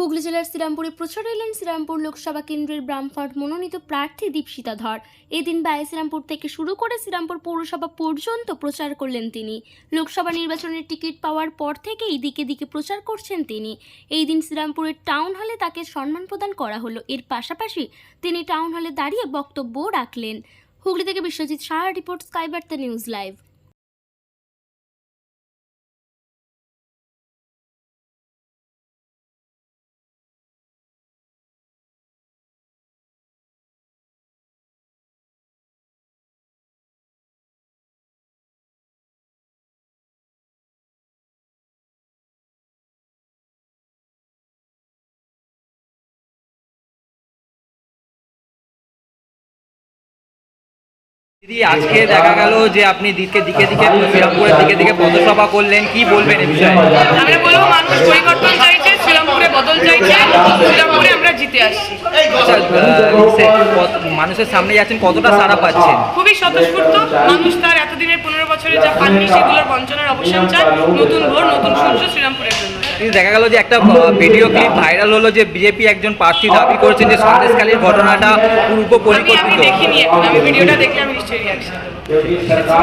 হুগলি জেলার শ্রীরামপুরে প্রচার এলেন শ্রীরামপুর লোকসভা কেন্দ্রের ব্রাহ্মণ মনোনীত প্রার্থী দীপশিতা ধর। এদিন ব্যয় শ্রীরামপুর থেকে শুরু করে শ্রীরামপুর পৌরসভা পর্যন্ত প্রচার করলেন তিনি। লোকসভা নির্বাচনের টিকিট পাওয়ার পর থেকেই দিকে দিকে প্রচার করছেন তিনি। এই দিন শ্রীরামপুরের টাউন হলে তাকে সম্মান প্রদান করা হলো। এর পাশাপাশি তিনি টাউন হলে দাঁড়িয়ে বক্তব্য রাখলেন। হুগলি থেকে Biswajit Saha, report Sky Barta news live. দিদি আজকে দেখা গেল যে আপনি দিকে দিকে দিকে শ্রীরামপুরের দিকে দিকে পদসভা করলেন। কি বলবেন এই বিষয়ে? আমরা বলব মানুষ পরিবর্তন চাইছে শ্রীরামপুরে বদল চাইছে শ্রীরামপুরে আমরা জিতে আসছি। আচ্ছা, মানুষের সামনে যাচ্ছেন কতটা সাড়া পাচ্ছেন? খুবই স্বতঃস্ফূর্ত। মানুষ তার এতদিনের পনেরো বছরে যা পাননি সেগুলোর বঞ্চনার অবসান চায়। নতুন ভোর নতুন সূর্য শ্রীরামপুরের জন্য। কিন্তু দেখা গেল যে একটা ভিডিও ক্লিপ ভাইরাল হলো যে বিজেপি একজন প্রার্থী দাবি করেছেন যে সন্দেশকালীর ঘটনাটা পূর্ব পরিকল্পিত